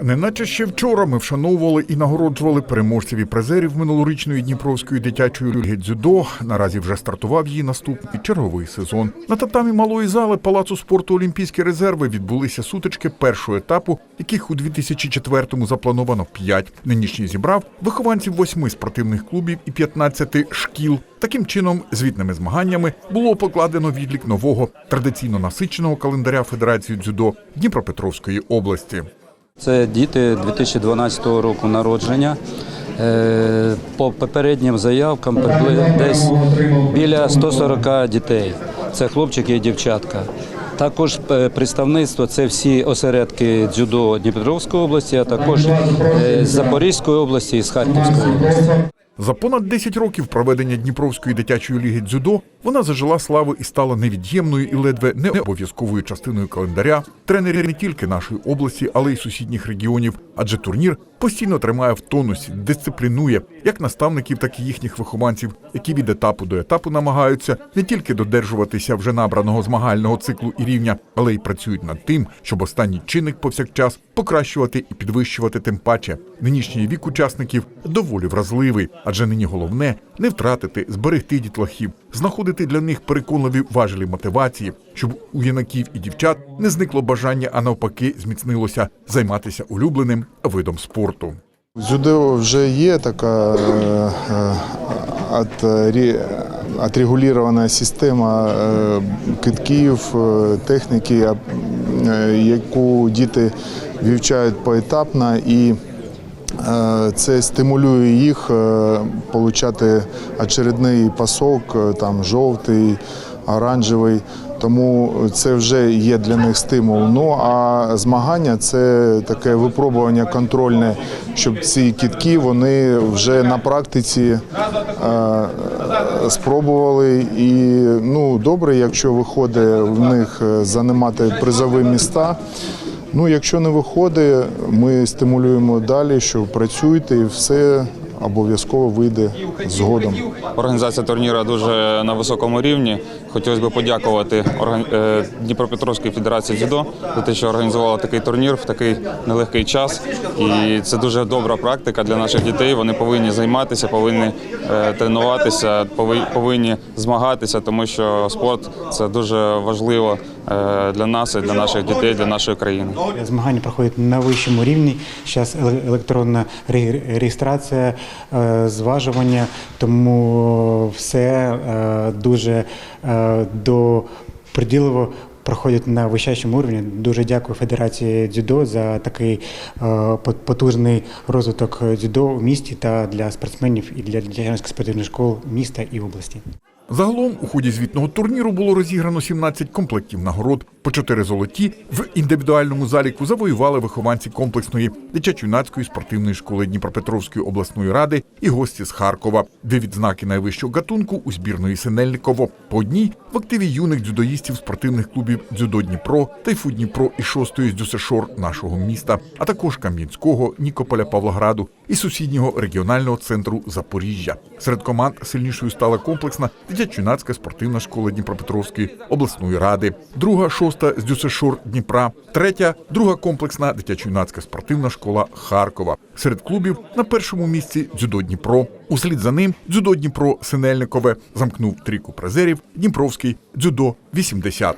Неначе ще вчора ми вшановували і нагороджували переможців і призерів минулорічної Дніпровської дитячої ліги дзюдо. Наразі вже стартував її наступний черговий сезон. На татамі малої зали Палацу спорту Олімпійські резерви відбулися сутички першого етапу, яких у 2004-му заплановано п'ять. Нинішній зібрав вихованців восьми спортивних клубів і 15 шкіл. Таким чином, звітними змаганнями було покладено відлік нового традиційно насиченого календаря Федерації дзюдо Дніпропетровської області. Це діти 2012 року народження. Е, По попереднім заявкам десь біля 140 дітей. Це хлопчики і дівчатка. Також е, представництво це всі осередки дзюдо Дніпропетровської області, а також е, з Запорізької області і з Харківської області. За понад 10 років проведення Дніпровської дитячої ліги дзюдо вона зажила слави і стала невід'ємною і ледве не обов'язковою частиною календаря тренерів не тільки нашої області, але й сусідніх регіонів. Адже турнір постійно тримає в тонусі, дисциплінує як наставників, так і їхніх вихованців, які від етапу до етапу намагаються не тільки додержуватися вже набраного змагального циклу і рівня, але й працюють над тим, щоб останній чинник повсякчас покращувати і підвищувати тим паче. Нинішній вік учасників доволі вразливий, адже нині головне не втратити, зберегти дітлахів, знаходити для них переконливі важелі мотивації, щоб у юнаків і дівчат не зникло бажання, а навпаки, зміцнилося займатися улюбленим видом спорту. Дзюдо вже є така е, е, отрегулірована система е, китків, техніки, яку діти вивчають поетапно і це стимулює їх е, отримати очередний пасок, е, там жовтий, оранжевий. Тому це вже є для них стимул. Ну а змагання це таке випробування контрольне, щоб ці кітки вони вже на практиці е, спробували. І ну добре, якщо виходить в них е, займати призові міста. Ну, якщо не виходить, ми стимулюємо далі, що працюйте і все обов'язково вийде згодом. Організація турніру дуже на високому рівні. Хотілося б подякувати е, Дніпропетровській федерації дзюдо за те, що організувала такий турнір в такий нелегкий час. І це дуже добра практика для наших дітей. Вони повинні займатися, повинні е, тренуватися, повинні змагатися, тому що спорт це дуже важливо для нас для наших дітей, для нашої країни. Змагання проходять на вищому рівні. Зараз електронна ре- реєстрація, е, зважування, тому все е, дуже е, до приділово проходять на вищащому рівні. Дуже дякую Федерації дзюдо за такий е, потужний розвиток дзюдо в місті та для спортсменів і для дитячих спортивних школ міста і області. Загалом у ході звітного турніру було розіграно 17 комплектів нагород. По 4 золоті в індивідуальному заліку завоювали вихованці комплексної дитячо-юнацької спортивної школи Дніпропетровської обласної ради і гості з Харкова. Дві відзнаки найвищого гатунку у збірної Синельниково. По одній в активі юних дзюдоїстів спортивних клубів Дзюдо Дніпро, Тайфу Дніпро і шостої з Дюсешор нашого міста, а також Кам'янського, Нікополя Павлограду і сусіднього регіонального центру Запоріжжя. Серед команд сильнішою стала комплексна дитячо-юнацька спортивна школа Дніпропетровської обласної ради, друга шоста з Дюсешор Дніпра, третя друга комплексна дитячо-юнацька спортивна школа Харкова. Серед клубів на першому місці дзюдо Дніпро. Услід за ним дзюдо Дніпро Синельникове замкнув трійку призерів Дніпровський дзюдо 80.